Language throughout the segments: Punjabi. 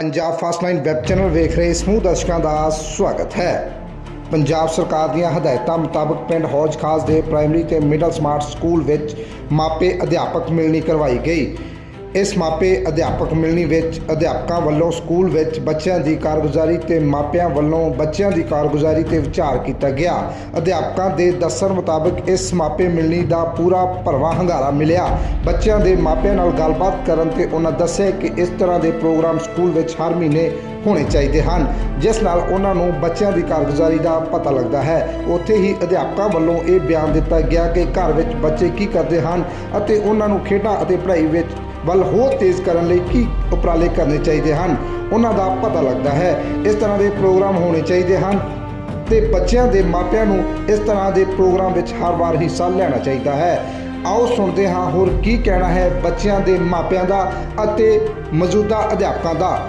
Punjab first line web channel ਵੇਖ ਰਹੇ ਸਮੂਹ ਦਰਸ਼ਕਾਂ ਦਾ ਸਵਾਗਤ ਹੈ। ਪੰਜਾਬ ਸਰਕਾਰ ਦੀਆਂ ਹਦਾਇਤਾਂ ਮੁਤਾਬਕ ਪਿੰਡ ਹੌਜ ਖਾਸ ਦੇ ਪ੍ਰਾਇਮਰੀ ਤੇ ਮਿਡਲ ਸਮਾਰਟ ਸਕੂਲ ਵਿੱਚ ਮਾਪੇ ਅਧਿਆਪਕ ਮਿਲਣੀ ਕਰਵਾਈ ਗਈ। ਇਸ ਮਾਪੇ ਅਧਿਆਪਕ ਮਿਲਣੀ ਵਿੱਚ ਅਧਿਆਪਕਾਂ ਵੱਲੋਂ ਸਕੂਲ ਵਿੱਚ ਬੱਚਿਆਂ ਦੀ ਕਾਰਗੁਜ਼ਾਰੀ ਤੇ ਮਾਪਿਆਂ ਵੱਲੋਂ ਬੱਚਿਆਂ ਦੀ ਕਾਰਗੁਜ਼ਾਰੀ ਤੇ ਵਿਚਾਰ ਕੀਤਾ ਗਿਆ। ਅਧਿਆਪਕਾਂ ਦੇ ਦੱਸਣ ਮੁਤਾਬਕ ਇਸ ਮਾਪੇ ਮਿਲਣੀ ਦਾ ਪੂਰਾ ਭਰਵਾਂ ਹੰਗਾਰਾ ਮਿਲਿਆ। ਬੱਚਿਆਂ ਦੇ ਮਾਪਿਆਂ ਨਾਲ ਗੱਲਬਾਤ ਕਰਨ ਤੇ ਉਹਨਾਂ ਦੱਸਿਆ ਕਿ ਇਸ ਤਰ੍ਹਾਂ ਦੇ ਪ੍ਰੋਗਰਾਮ ਸਕੂਲ ਵਿੱਚ ਹਰ ਮਹੀਨੇ ਹੋਣੇ ਚਾਹੀਦੇ ਹਨ, ਜਿਸ ਨਾਲ ਉਹਨਾਂ ਨੂੰ ਬੱਚਿਆਂ ਦੀ ਕਾਰਗੁਜ਼ਾਰੀ ਦਾ ਪਤਾ ਲੱਗਦਾ ਹੈ। ਉੱਥੇ ਹੀ ਅਧਿਆਪਕਾਂ ਵੱਲੋਂ ਇਹ ਬਿਆਨ ਦਿੱਤਾ ਗਿਆ ਕਿ ਘਰ ਵਿੱਚ ਬੱਚੇ ਕੀ ਕਰਦੇ ਹਨ ਅਤੇ ਉਹਨਾਂ ਨੂੰ ਖੇਡਾਂ ਅਤੇ ਪੜ੍ਹਾਈ ਵਿੱਚ ਵੱਲ ਹੋਰ ਤੇਜ਼ ਕਰਨ ਲਈ ਕੀ ਉਪਰਾਲੇ ਕਰਨੇ ਚਾਹੀਦੇ ਹਨ, ਉਹਨਾਂ ਦਾ ਪਤਾ ਲੱਗਦਾ ਹੈ। ਇਸ ਤਰ੍ਹਾਂ ਦੇ ਪ੍ਰੋਗਰਾਮ ਹੋਣੇ ਚਾਹੀਦੇ ਹਨ ਤੇ ਬੱਚਿਆਂ ਦੇ ਮਾਪਿਆਂ ਨੂੰ ਇਸ ਤਰ੍ਹਾਂ ਦੇ ਪ੍ਰੋਗਰਾਮ ਵਿੱਚ ਹਰ ਵਾਰ ਹਿੱਸਾ ਲੈਣਾ ਚਾਹੀਦਾ ਹੈ। ਆਓ ਸੁਣਦੇ ਹਾਂ ਹੋਰ ਕੀ ਕਹਿਣਾ ਹੈ ਬੱਚਿਆਂ ਦੇ ਮਾਪਿਆਂ ਦਾ ਅਤੇ ਮੌਜੂਦਾ ਅਧਿਆਪਕਾਂ ਦਾ।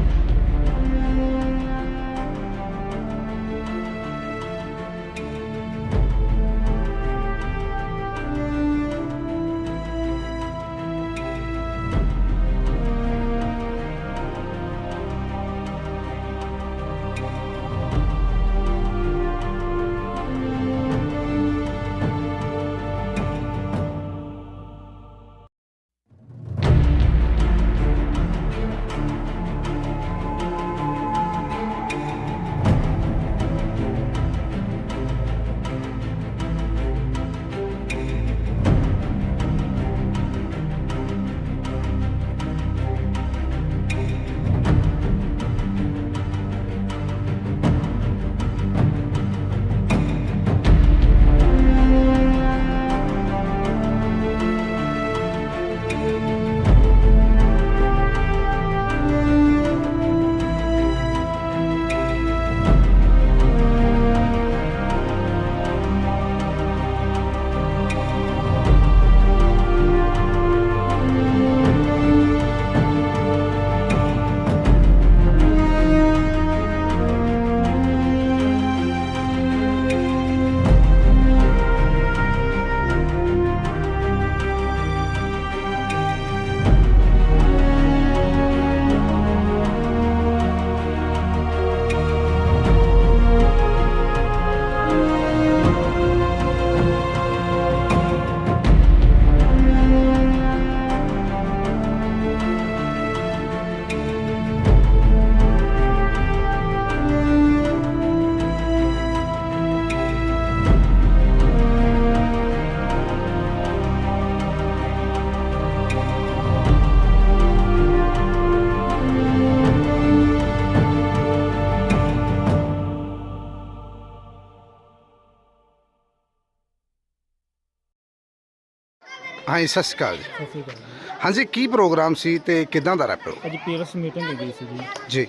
ਹਾਂਜੀ ਸਤਿ ਸ਼੍ਰੀ ਅਕਾਲ ਜੀ। ਸਤਿ ਸ਼੍ਰੀ ਅਕਾਲ ਜੀ। ਹਾਂਜੀ ਕੀ ਪ੍ਰੋਗਰਾਮ ਸੀ ਤੇ ਕਿਦਾਂ ਦਾ ਰੈਪੋ ਅੱਜ ਪੇਰੈਂਟਸ ਮੀਟਿੰਗ ਹੈਗੀ ਸੀ ਜੀ। ਜੀ।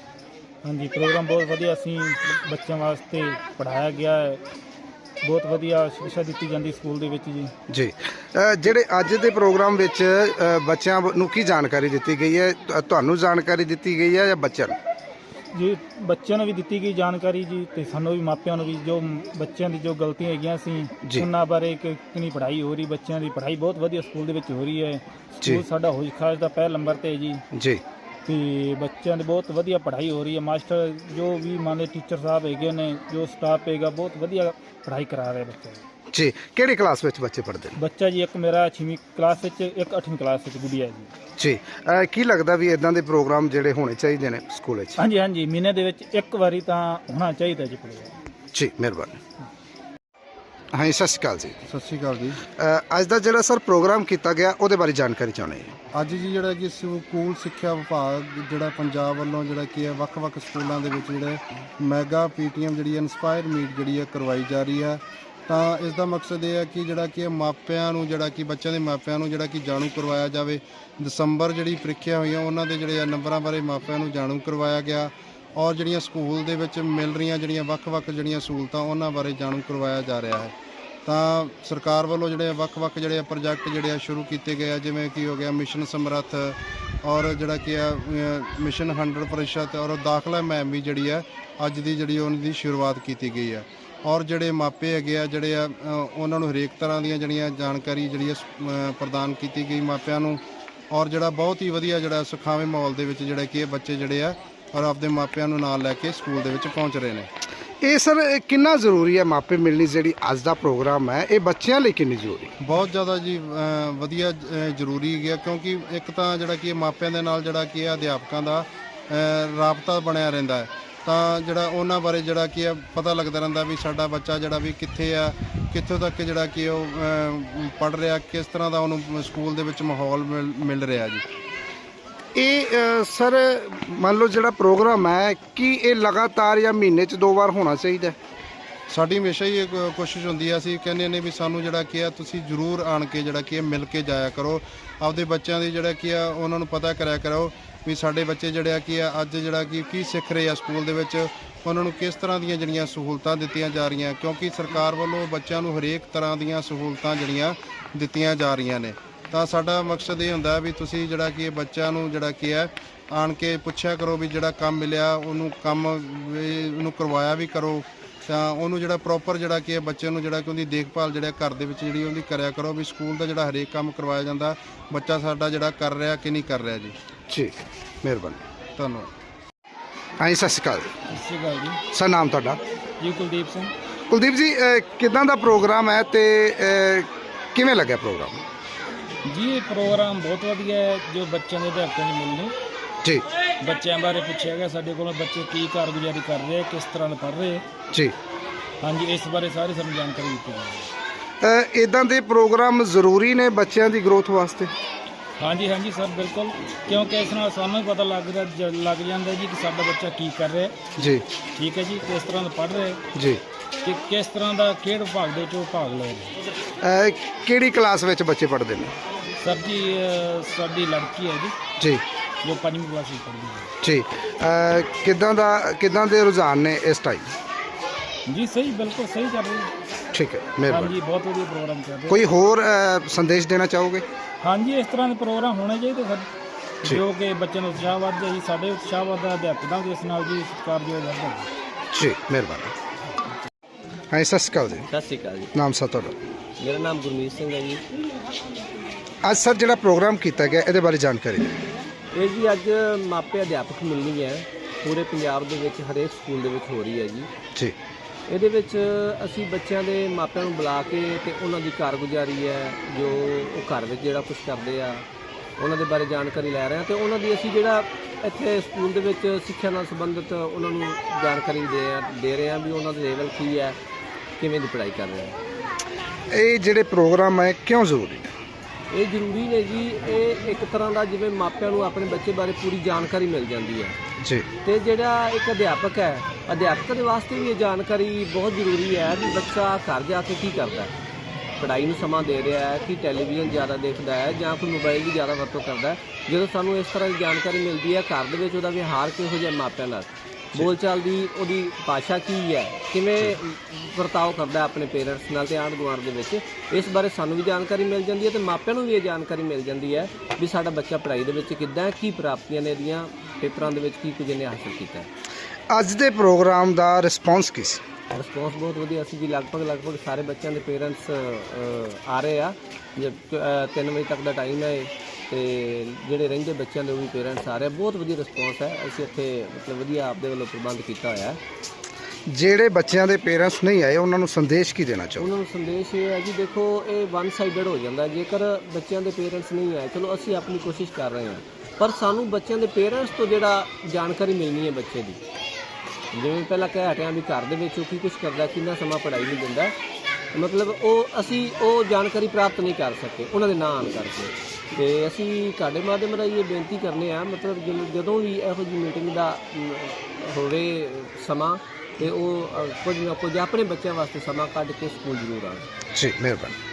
ਹਾਂਜੀ ਪ੍ਰੋਗਰਾਮ ਬਹੁਤ ਵਧੀਆ ਸੀ ਬੱਚਿਆਂ ਵਾਸਤੇ ਪੜਾਇਆ ਗਿਆ ਹੈ। ਬਹੁਤ ਵਧੀਆ ਸਿੱਖਿਆ ਦਿੱਤੀ ਜਾਂਦੀ ਸਕੂਲ ਦੇ ਵਿੱਚ ਜੀ। ਜੀ। ਅ, ਜਿਹੜੇ ਅੱਜ ਦੇ ਪ੍ਰੋਗਰਾਮ ਵਿੱਚ ਅ, ਬੱਚਿਆਂ ਨੂੰ ਕੀ ਜਾਣਕਾਰੀ ਦਿੱਤੀ ਗਈ ਹੈ? ਤੁ- ਤੁਹਾਨੂੰ ਜਾਣਕਾਰੀ ਦਿੱਤੀ ਗਈ ਹੈ ਜਾਂ ਬੱਚਿਆਂ ਨੂੰ? ਜੀ ਬੱਚਿਆਂ ਨੂੰ ਵੀ ਦਿੱਤੀ ਗਈ ਜਾਣਕਾਰੀ ਜੀ ਤੇ ਸਾਨੂੰ ਵੀ ਮਾਪਿਆਂ ਨੂੰ ਵੀ ਜੋ ਬੱਚਿਆਂ ਦੀ ਜੋ ਗਲਤੀਆਂ ਹੈਗੀਆਂ ਸੀ ਜੀ। ਉਹਨਾਂ ਬਾਰੇ ਕਿ ਕਿੰਨੀ ਪੜ੍ਹਾਈ ਹੋ ਰਹੀ ਬੱਚਿਆਂ ਦੀ ਪੜ੍ਹਾਈ ਬਹੁਤ ਵਧੀਆ ਸਕੂਲ ਦੇ ਵਿੱਚ ਹੋ ਰਹੀ ਹੈ। ਜੀ। ਸਕੂਲ ਸਾਡਾ ਹੋਈ ਖਾਸ ਦਾ ਪਹਿਲ ਨੰਬਰ ਤੇ ਹੈ ਜੀ। ਜੀ। ਤੇ ਬੱਚਿਆਂ ਦੀ ਬਹੁਤ ਵਧੀਆ ਪੜ੍ਹਾਈ ਹੋ ਰਹੀ ਹੈ। ਮਾਸਟਰ ਜੋ ਵੀ ਮੰਨ ਟੀਚਰ ਸਾਹਿਬ ਹੈਗੇ ਨੇ ਜੋ ਸਟਾਫ ਹੈਗਾ ਬਹੁਤ ਵਧੀਆ ਪੜ੍ਹਾਈ ਕਰਾ ਰਹੇ ਬੱਚੇ। ਜੀ ਕਿਹੜੀ ਕਲਾਸ ਵਿੱਚ ਬੱਚੇ ਪੜ੍ਹਦੇ ਨੇ? ਬੱਚਾ ਜੀ ਇੱਕ ਮੇਰਾ 6ਵੀਂ ਕਲਾਸ ਵਿੱਚ ਇੱਕ 8ਵੀਂ ਕਲਾਸ ਵਿੱਚ ਗੁੜੀਆ ਹੈ ਜੀ ਜੀ ਕੀ ਲੱਗਦਾ ਵੀ ਇਦਾਂ ਦੇ ਪ੍ਰੋਗਰਾਮ ਜਿਹੜੇ ਹੋਣੇ ਚਾਹੀਦੇ ਨੇ ਸਕੂਲ ਵਿੱਚ? ਹਾਂਜੀ ਹਾਂਜੀ ਮਹੀਨੇ ਦੇ ਵਿੱਚ ਇੱਕ ਵਾਰੀ ਤਾਂ ਹੋਣਾ ਚਾਹੀਦਾ ਜੀ ਪ੍ਰੋਗਰਾਮ। ਜੀ ਮਿਹਰਬਾਨੀ। ਹਾਂਜੀ ਸਤਿ ਸ਼੍ਰੀ ਅਕਾਲ ਜੀ। ਸਤਿ ਸ਼੍ਰੀ ਅਕਾਲ ਜੀ। ਅ, ਅੱਜ ਦਾ ਜਿਹੜਾ ਸਰ ਪ੍ਰੋਗਰਾਮ ਕੀਤਾ ਗਿਆ ਉਹਦੇ ਬਾਰੇ ਜਾਣਕਾਰੀ ਚਾਹੁੰਦੇ ਹਾਂ? ਅੱਜ ਜੀ ਜਿਹੜਾ ਕਿ ਸਕੂਲ ਸਿੱਖਿਆ ਵਿਭਾਗ ਜਿਹੜਾ ਪੰਜਾਬ ਵੱਲੋਂ ਜਿਹੜਾ ਕੀ ਹੈ ਵੱਖ-ਵੱਖ ਸਕੂਲਾਂ ਦੇ ਵਿੱਚ ਜਿਹੜੇ ਮੈਗਾ ਪੀਟੀਐਮ ਜਿਹੜੀ ਇਨਸਪਾਇਰ ਮੀਟ ਜਿਹੜੀ ਹੈ ਕਰਵਾਈ ਜਾ ਰਹੀ ਹੈ। ਤਾਂ ਇਸ ਦਾ ਮਕਸਦ ਇਹ ਹੈ ਕਿ ਜਿਹੜਾ ਕਿ ਮਾਪਿਆਂ ਨੂੰ, ਜਿਹੜਾ ਕਿ ਬੱਚਿਆਂ ਦੇ ਮਾਪਿਆਂ ਨੂੰ, ਜਿਹੜਾ ਕਿ ਜਾਣੂ ਕਰਵਾਇਆ ਜਾਵੇ। ਦਸੰਬਰ ਜਿਹੜੀ ਪ੍ਰੀਖਿਆ ਹੋਈਆਂ, ਉਹਨਾਂ ਦੇ ਜਿਹੜੇ ਆ ਨੰਬਰਾਂ ਬਾਰੇ ਮਾਪਿਆਂ ਨੂੰ ਜਾਣੂ ਕਰਵਾਇਆ ਗਿਆ ਔਰ ਜਿਹੜੀਆਂ ਸਕੂਲ ਦੇ ਵਿੱਚ ਮਿਲ ਰਹੀਆਂ ਜਿਹੜੀਆਂ ਵੱਖ-ਵੱਖ ਜਿਹੜੀਆਂ ਸਹੂਲਤਾਂ, ਉਹਨਾਂ ਬਾਰੇ ਜਾਣੂ ਕਰਵਾਇਆ ਜਾ ਰਿਹਾ ਹੈ। ਤਾਂ ਸਰਕਾਰ ਵੱਲੋਂ ਜਿਹੜੇ ਵੱਖ-ਵੱਖ ਜਿਹੜੇ ਪ੍ਰੋਜੈਕਟ ਜਿਹੜੇ ਆ ਸ਼ੁਰੂ ਕੀਤੇ ਗਏ ਆ, ਜਿਵੇਂ ਕਿ ਹੋ ਗਿਆ ਮਿਸ਼ਨ ਸਮਰੱਥ ਔਰ ਜਿਹੜਾ ਕਿ ਆ ਮਿਸ਼ਨ 100% ਔਰ ਦਾਖਲਾ ਮਹਿਮ ਵੀ ਜਿਹੜੀ ਆ, ਅੱਜ ਦੀ ਜਿਹੜੀ ਉਹਨਾਂ ਦੀ ਸ਼ੁਰੂਆਤ ਕੀਤੀ ਗਈ ਆ। ਔਰ ਜਿਹੜੇ ਮਾਪੇ ਹੈਗੇ ਆ ਜਿਹੜੇ ਆ ਉਹਨਾਂ ਨੂੰ ਹਰੇਕ ਤਰ੍ਹਾਂ ਦੀਆਂ ਜਿਹੜੀਆਂ ਜਾਣਕਾਰੀ ਜਿਹੜੀ ਆ ਪ੍ਰਦਾਨ ਕੀਤੀ ਗਈ ਮਾਪਿਆਂ ਨੂੰ। ਔਰ ਜਿਹੜਾ ਬਹੁਤ ਹੀ ਵਧੀਆ ਜਿਹੜਾ ਸੁਖਾਵੇਂ ਮਾਹੌਲ ਦੇ ਵਿੱਚ ਜਿਹੜਾ ਕਿ ਇਹ ਬੱਚੇ ਜਿਹੜੇ ਆ ਔਰ ਆਪਦੇ ਮਾਪਿਆਂ ਨੂੰ ਨਾਲ ਲੈ ਕੇ ਸਕੂਲ ਦੇ ਵਿੱਚ ਪਹੁੰਚ ਰਹੇ ਨੇ। ਇਹ ਸਰ ਕਿੰਨਾ ਜ਼ਰੂਰੀ ਹੈ ਮਾਪੇ ਮਿਲਣੀ ਜਿਹੜੀ ਅੱਜ ਦਾ ਪ੍ਰੋਗਰਾਮ ਹੈ ਇਹ ਬੱਚਿਆਂ ਲਈ ਕਿੰਨੀ ਜ਼ਰੂਰੀ? ਬਹੁਤ ਜ਼ਿਆਦਾ ਜੀ ਵਧੀਆ ਜ਼ਰੂਰੀ ਹੈ ਕਿਉਂਕਿ ਇੱਕ ਤਾਂ ਜਿਹੜਾ ਕਿ ਮਾਪਿਆਂ ਦੇ ਨਾਲ ਜਿਹੜਾ ਕਿ ਅਧਿਆਪਕਾਂ ਦਾ ਰਾਬਤਾ ਬਣਿਆ ਰਹਿੰਦਾ ਹੈ। ਤਾਂ ਜਿਹੜਾ ਉਹਨਾਂ ਬਾਰੇ ਜਿਹੜਾ ਕਿ ਇਹ ਪਤਾ ਲੱਗਦਾ ਰਹਿੰਦਾ ਵੀ ਸਾਡਾ ਬੱਚਾ ਜਿਹੜਾ ਵੀ ਕਿੱਥੇ ਆ ਕਿੱਥੋਂ ਤੱਕ ਜਿਹੜਾ ਕਿ ਉਹ ਪੜ ਰਿਹਾ ਕਿਸ ਤਰ੍ਹਾਂ ਦਾ ਉਹਨੂੰ ਸਕੂਲ ਦੇ ਵਿੱਚ ਮਾਹੌਲ ਮਿਲ- ਰਿਹਾ ਜੀ ਇਹ ਸਰ ਮੰਨ ਲਓ ਜਿਹੜਾ ਪ੍ਰੋਗਰਾਮ ਹੈ ਕੀ ਇਹ ਲਗਾਤਾਰ ਜਾਂ ਮਹੀਨੇ 'ਚ ਦੋ ਵਾਰ ਹੋਣਾ ਚਾਹੀਦਾ? ਸਾਡੀ ਹਮੇਸ਼ਾ ਹੀ ਇਹ ਕੋਸ਼ਿਸ਼ ਹੁੰਦੀ ਹੈ ਅਸੀਂ ਕਹਿੰਦੇ ਨੇ ਵੀ ਸਾਨੂੰ ਜਿਹੜਾ ਕੀ ਆ ਤੁਸੀਂ ਜਰੂਰ ਆਣ ਕੇ ਜਿਹੜਾ ਕੀ ਆ ਮਿਲ ਕੇ ਜਾਇਆ ਕਰੋ ਆਪਦੇ ਬੱਚਿਆਂ ਦੀ ਜਿਹੜਾ ਕੀ ਆ ਉਹਨਾਂ ਨੂੰ ਪਤਾ ਕਰਿਆ ਕਰੋ ਵੀ ਸਾਡੇ ਬੱਚੇ ਜਿਹੜੇ ਆ ਕੀ ਆ ਅੱਜ ਜਿਹੜਾ ਕੀ ਕੀ ਸਿੱਖ ਰਹੇ ਆ ਸਕੂਲ ਦੇ ਵਿੱਚ, ਉਹਨਾਂ ਨੂੰ ਕਿਸ ਤਰ੍ਹਾਂ ਦੀਆਂ ਜਿਹੜੀਆਂ ਸਹੂਲਤਾਂ ਦਿੱਤੀਆਂ ਜਾ ਰਹੀਆਂ, ਕਿਉਂਕਿ ਸਰਕਾਰ ਵੱਲੋਂ ਬੱਚਿਆਂ ਨੂੰ ਹਰੇਕ ਤਰ੍ਹਾਂ ਦੀਆਂ ਸਹੂਲਤਾਂ ਜਿਹੜੀਆਂ ਦਿੱਤੀਆਂ ਜਾ ਰਹੀਆਂ ਨੇ। ਤਾਂ ਸਾਡਾ ਮਕਸਦ ਇਹ ਹੁੰਦਾ ਵੀ ਤੁਸੀਂ ਜਿਹੜਾ ਕਿ ਬੱਚਿਆਂ ਨੂੰ ਜਿਹੜਾ ਕੀ ਹੈ, ਆਣ ਕੇ ਪੁੱਛਿਆ ਕਰੋ ਵੀ ਜਿਹੜਾ ਕੰਮ ਮਿਲਿਆ, ਉਹਨੂੰ ਕੰਮ ਵੀ, ਉਹਨੂੰ ਕਰਵਾਇਆ ਵੀ ਕਰੋ। ਤਾਂ ਉਹਨੂੰ ਜਿਹੜਾ ਪ੍ਰੋਪਰ ਜਿਹੜਾ ਕਿ ਬੱਚੇ ਨੂੰ ਜਿਹੜਾ ਕਿ ਉਹਦੀ ਦੇਖਭਾਲ ਜਿਹੜਾ ਘਰ ਦੇ ਵਿੱਚ ਜਿਹੜੀ ਉਹਦੀ ਕਰਿਆ ਕਰੋ ਵੀ ਸਕੂਲ ਦਾ ਜਿਹੜਾ ਹਰੇਕ ਕੰਮ ਕਰਵਾਇਆ ਜਾਂਦਾ ਬੱਚਾ ਸਾਡਾ ਜਿਹੜਾ ਕਰ ਰਿਹਾ ਕਿ ਨਹੀਂ ਕਰ ਰਿਹਾ ਜੀ। ਠੀਕ ਮਿਹਰਬਾਨੀ। ਧੰਨਵਾਦ। ਹਾਂਜੀ ਸਤਿ ਸ਼੍ਰੀ ਅਕਾਲ। ਸਤਿ ਸ਼੍ਰੀ ਅਕਾਲ ਜੀ। ਸਰ ਨਾਮ ਤੁਹਾਡਾ? ਜੀ ਕੁਲਦੀਪ ਸਿੰਘ। ਕੁਲਦੀਪ ਜੀ ਕਿੱਦਾਂ ਦਾ ਪ੍ਰੋਗਰਾਮ ਹੈ ਤੇ ਕਿਵੇਂ ਲੱਗਿਆ ਪ੍ਰੋਗਰਾਮ? ਜੀ ਇਹ ਪ੍ਰੋਗਰਾਮ ਬਹੁਤ ਵਧੀਆ ਹੈ ਜੋ ਬੱਚਿਆਂ ਦੇ ਅਧਿਆਪਕਾਂ ਦੀ ਮਿਲਣੀ ਜੀ। ਬੱਚਿਆਂ ਬਾਰੇ ਪੁੱਛਿਆ ਗਿਆ ਸਾਡੇ ਕੋਲੋਂ ਬੱਚੇ ਕੀ ਕਾਰਗੁਜ਼ਾਰੀ ਕਰ ਰਹੇ ਕਿਸ ਤਰ੍ਹਾਂ ਪੜ੍ਹ ਰਹੇ। ਜੀ। ਹਾਂਜੀ ਇਸ ਬਾਰੇ ਸਾਰੀ ਸਾਨੂੰ ਜਾਣਕਾਰੀ ਦਿੱਤੀ ਗਈ ਹੈ ਇਦਾਂ ਦੇ ਪ੍ਰੋਗਰਾਮ ਜ਼ਰੂਰੀ ਨੇ ਬੱਚਿਆਂ ਦੀ ਗਰੋਥ ਵਾਸਤੇ? ਹਾਂਜੀ ਹਾਂਜੀ ਸਰ ਬਿਲਕੁਲ। ਕਿਉਂਕਿ ਇਸ ਨਾਲ ਸਾਨੂੰ ਹੀ ਪਤਾ ਲੱਗ ਰਿਹਾ ਜ- ਲੱਗ ਜਾਂਦਾ ਜੀ ਕਿ ਸਾਡਾ ਬੱਚਾ ਕੀ ਕਰ ਰਿਹਾ। ਜੀ। ਠੀਕ ਹੈ ਜੀ ਕਿਸ ਤਰ੍ਹਾਂ ਦਾ ਪੜ੍ਹ ਰਿਹਾ। ਜੀ। ਕਿ ਕਿਸ ਤਰ੍ਹਾਂ ਦਾ ਖੇਡ ਵਿਭਾਗ ਦੇ ਵਿੱਚ ਉਹ ਭਾਗ ਲੈ ਰਿਹਾ। ਹੈ। ਅ, ਕਿਹੜੀ ਕਲਾਸ ਵਿੱਚ ਬੱਚੇ ਪੜ੍ਹਦੇ ਨੇ? ਸਰ ਜੀ ਅਹ, ਸਾਡੀ ਲੜਕੀ ਹੈ ਜੀ। ਜੀ। ਜੋ ਪੰਜਵੀਂ ਕਲਾਸ ਵਿੱਚ ਪੜ੍ਹਦੀ ਹੈ ਜੀ ਅ, ਕਿੱਦਾਂ ਦਾ ਕਿੱਦਾਂ ਦੇ ਰੁਝਾਨ ਨੇ ਇਸ ਟਾਈਮ ਜੀ ਸਹੀ ਬਿਲਕੁਲ ਸਹੀ ਚੱਲ ਰਹੀ। ਹੈ ਠੀਕ ਹੈ ਮਿਹਰਬਾਨੀ। ਹਾਂਜੀ ਬਹੁਤ ਵਧੀਆ ਪ੍ਰੋਗਰਾਮ ਚੱਲ ਰਿਹਾ। ਕੋਈ ਹੋਰ ਸੰਦੇਸ਼ ਦੇਣਾ ਚਾਹੋਗੇ? ਹਾਂਜੀ ਇਸ ਤਰ੍ਹਾਂ ਦੇ ਪ੍ਰੋਗਰਾਮ ਹੋਣੇ ਚਾਹੀਦੇ ਸਰ ਠੀਕ। ਜੋ ਕਿ ਬੱਚਿਆਂ ਨੂੰ ਉਤਸ਼ਾਹ ਵੱਧਦਾ ਜੀ ਸਾਡੇ ਉਤਸ਼ਾਹ ਵੱਧਦਾ ਅਧਿਆਪਕਾਂ ਦੇ ਇਸ ਨਾਲ ਜੀ ਸਤਿਕਾਰਯੋਗ ਵੱਧਦਾ ਜੀ ਜੀ ਮਿਹਰਬਾਨੀ। ਹਾਂਜੀ ਸਤਿ ਸ਼੍ਰੀ ਅਕਾਲ ਜੀ। ਸਤਿ ਸ਼੍ਰੀ ਅਕਾਲ ਜੀ। ਨਾਮ ਸਰ ਤੁਹਾਡਾ? ਮੇਰਾ ਨਾਮ ਗੁਰਮੀਤ ਸਿੰਘ ਹੈ ਜੀ। ਅੱਜ ਸਰ ਜਿਹੜਾ ਪ੍ਰੋਗਰਾਮ ਕੀਤਾ ਗਿਆ ਇਹਦੇ ਬਾਰੇ ਜਾਣਕਾਰੀ ਦਿਓ। ਇਹ ਜੀ ਅੱਜ ਮਾਪੇ ਅਧਿਆਪਕ ਮਿਲਣੀ ਹੈ। ਪੂਰੇ ਪੰਜਾਬ ਦੇ ਵਿੱਚ ਹਰੇਕ ਸਕੂਲ ਦੇ ਵਿੱਚ ਹੋ ਰਹੀ ਹੈ ਜੀ। ਜੀ। ਇਹਦੇ ਵਿੱਚ ਅਸੀਂ ਬੱਚਿਆਂ ਦੇ ਮਾਪਿਆਂ ਨੂੰ ਬੁਲਾ ਕੇ ਤੇ ਉਹਨਾਂ ਦੀ ਕਾਰਗੁਜ਼ਾਰੀ ਹੈ ਜੋ ਉਹ ਘਰ ਵਿੱਚ ਜਿਹੜਾ ਕੁਝ ਕਰਦੇ ਆ ਉਹਨਾਂ ਦੇ ਬਾਰੇ ਜਾਣਕਾਰੀ ਲੈ ਰਹੇ ਹਾਂ ਤੇ ਉਹਨਾਂ ਦੀ ਅਸੀਂ ਜਿਹੜਾ ਇੱਥੇ ਸਕੂਲ ਦੇ ਵਿੱਚ ਸਿੱਖਿਆ ਨਾਲ ਸੰਬੰਧਿਤ ਉਹਨਾਂ ਨੂੰ ਜਾਣਕਾਰੀ ਦੇ ਦੇ ਰਹੇ ਹਾਂ ਵੀ ਉਹਨਾਂ ਦਾ ਲੈਵਲ ਕੀ ਹੈ ਕਿਵੇਂ ਦੀ ਪੜ੍ਹਾਈ ਕਰ ਰਹੇ ਆ। ਇਹ ਜਿਹੜੇ ਪ੍ਰੋਗਰਾਮ ਹੈ ਕਿਉਂ ਜ਼ਰੂਰੀ ਹੈ ਇਹ ਜ਼ਰੂਰੀ ਨੇ ਜੀ ਇਹ ਇੱਕ ਤਰ੍ਹਾਂ ਦਾ ਜਿਵੇਂ ਮਾਪਿਆਂ ਨੂੰ ਆਪਣੇ ਬੱਚੇ ਬਾਰੇ ਪੂਰੀ ਜਾਣਕਾਰੀ ਮਿਲ ਜਾਂਦੀ ਹੈ। ਜੀ। ਤੇ ਜਿਹੜਾ ਇੱਕ ਅਧਿਆਪਕ ਹੈ ਅਧਿਆਪਕ ਦੇ ਵਾਸਤੇ ਵੀ ਇਹ ਜਾਣਕਾਰੀ ਬਹੁਤ ਜ਼ਰੂਰੀ ਹੈ ਵੀ ਬੱਚਾ ਘਰ ਜਾ ਕੇ ਕੀ ਕਰਦਾ ਹੈ। ਪੜ੍ਹਾਈ ਨੂੰ ਸਮਾਂ ਦੇ ਰਿਹਾ ਹੈ ਕਿ ਟੈਲੀਵਿਜ਼ਨ ਜ਼ਿਆਦਾ ਦੇਖਦਾ ਹੈ ਜਾਂ ਕੋਈ ਮੋਬਾਈਲ ਦੀ ਜ਼ਿਆਦਾ ਵਰਤੋਂ ਕਰਦਾ ਹੈ। ਜਦੋਂ ਸਾਨੂੰ ਇਸ ਤਰ੍ਹਾਂ ਦੀ ਜਾਣਕਾਰੀ ਮਿਲਦੀ ਹੈ ਘਰ ਦੇ ਵਿੱਚ ਉਹਦਾ ਵਿਹਾਰ ਕਿਹੋ ਜਿਹਾ ਮਾਪਿਆਂ ਨਾਲ? ਬੋਲਚਾਲ ਦੀ ਉਹਦੀ ਭਾਸ਼ਾ ਕੀ ਹੈ? ਕਿਵੇਂ ਵਰਤਾਓ ਕਰਦਾ ਆਪਣੇ ਪੇਰੈਂਟਸ ਨਾਲ ਤੇ ਆਂਢ ਗੁਆਂਢ ਦੇ ਵਿੱਚ? ਇਸ ਬਾਰੇ ਸਾਨੂੰ ਵੀ ਜਾਣਕਾਰੀ ਮਿਲ ਜਾਂਦੀ ਹੈ ਤੇ ਮਾਪਿਆਂ ਨੂੰ ਵੀ ਇਹ ਜਾਣਕਾਰੀ ਮਿਲ ਜਾਂਦੀ ਹੈ ਵੀ ਸਾਡਾ ਬੱਚਾ ਪੜ੍ਹਾਈ ਦੇ ਵਿੱਚ ਕਿੱਦਾਂ ਕੀ ਪ੍ਰਾਪਤੀਆਂ ਨੇ ਇਹਦੀਆਂ ਪੇਪਰਾਂ ਦੇ ਵਿੱਚ ਕੀ ਕੁਝ ਇਹਨੇ ਹਾਸਲ ਕੀਤਾ ਅੱਜ ਦੇ ਪ੍ਰੋਗਰਾਮ ਦਾ ਰਿਸਪੌਂਸ ਕੀ ਸੀ? ਰਿਸਪੌਂਸ ਬਹੁਤ ਵਧੀਆ ਸੀ ਜੀ। ਲਗਭਗ ਲਗਭਗ ਸਾਰੇ ਬੱਚਿਆਂ ਦੇ ਪੇਰੈਂਟਸ ਆ ਰਹੇ ਆ। ਜਦ 3 ਵਜੇ ਤੱਕ ਦਾ ਟਾਈਮ ਹੈ ਤੇ ਜਿਹੜੇ ਰਹਿੰਦੇ ਬੱਚਿਆਂ ਦੇ ਉਹ ਵੀ ਪੇਰੈਂਟਸ ਆ ਰਹੇ। ਬਹੁਤ ਵਧੀਆ ਰਿਸਪੌਂਸ ਹੈ। ਅਸੀਂ ਇੱਥੇ ਮਤਲਬ ਵਧੀਆ ਆਪਦੇ ਵੱਲੋਂ ਪ੍ਰਬੰਧ ਕੀਤਾ ਹੋਇਆ ਹੈ। ਜਿਹੜੇ ਬੱਚਿਆਂ ਦੇ ਪੇਰੈਂਟਸ ਨਹੀਂ ਆਏ ਉਹਨਾਂ ਨੂੰ ਸੰਦੇਸ਼ ਕੀ ਦੇਣਾ ਚਾਹੋ ਉਹਨਾਂ ਨੂੰ ਸੰਦੇਸ਼ ਇਹ ਹੈ ਜੀ ਦੇਖੋ ਇਹ ਵਨ ਸਾਈਡਡ ਹੋ ਜਾਂਦਾ ਜੇਕਰ ਬੱਚਿਆਂ ਦੇ ਪੇਰੈਂਟਸ ਨਹੀਂ ਆਏ ਚਲੋ ਅਸੀਂ ਆਪਣੀ ਕੋਸ਼ਿਸ਼ ਕਰ ਰਹੇ ਹਾਂ। ਪਰ ਸਾਨੂੰ ਬੱਚਿਆਂ ਦੇ ਪੇਰੈਂਟਸ ਤੋਂ ਜਿਹੜਾ ਜਾਣਕਾਰੀ ਮਿਲਣੀ ਹੈ ਬੱਚੇ ਦੀ। ਜਿਵੇਂ ਪਹਿਲਾਂ ਕਹਿ ਹਟਿਆ ਵੀ ਘਰ ਦੇ ਵਿੱਚ ਉਹ ਕੀ ਕੁਝ ਕਰਦਾ ਕਿੰਨਾ ਸਮਾਂ ਪੜ੍ਹਾਈ ਨੂੰ ਦਿੰਦਾ। ਮਤਲਬ ਉਹ ਅਸੀਂ ਉਹ ਜਾਣਕਾਰੀ ਪ੍ਰਾਪਤ ਨਹੀਂ ਕਰ ਸਕੇ। ਉਹਨਾਂ ਦੇ ਨਾਂ ਆਉਣ ਕਰਕੇ। ਤੇ ਅਸੀਂ ਤੁਹਾਡੇ ਮਾਧਿਅਮ ਰਾਹੀਂ ਇਹ ਬੇਨਤੀ ਕਰਨੇ ਆ, ਮਤਲਬ ਜਦੋਂ- ਜਦੋਂ ਵੀ ਇਹੋ ਜਿਹੀ ਮੀਟਿੰਗ ਦਾ ਹੋਵੇ ਸਮਾਂ, ਤੇ ਉਹ ਕੁਝ ਨਾ ਕੁਝ ਆਪਣੇ ਬੱਚਿਆਂ ਵਾਸਤੇ ਸਮਾਂ ਕੱਢ ਕੇ ਸਕੂਲ ਜ਼ਰੂਰ ਆਉਣ। ਜੀ, ਮਿਹਰਬਾਨੀ।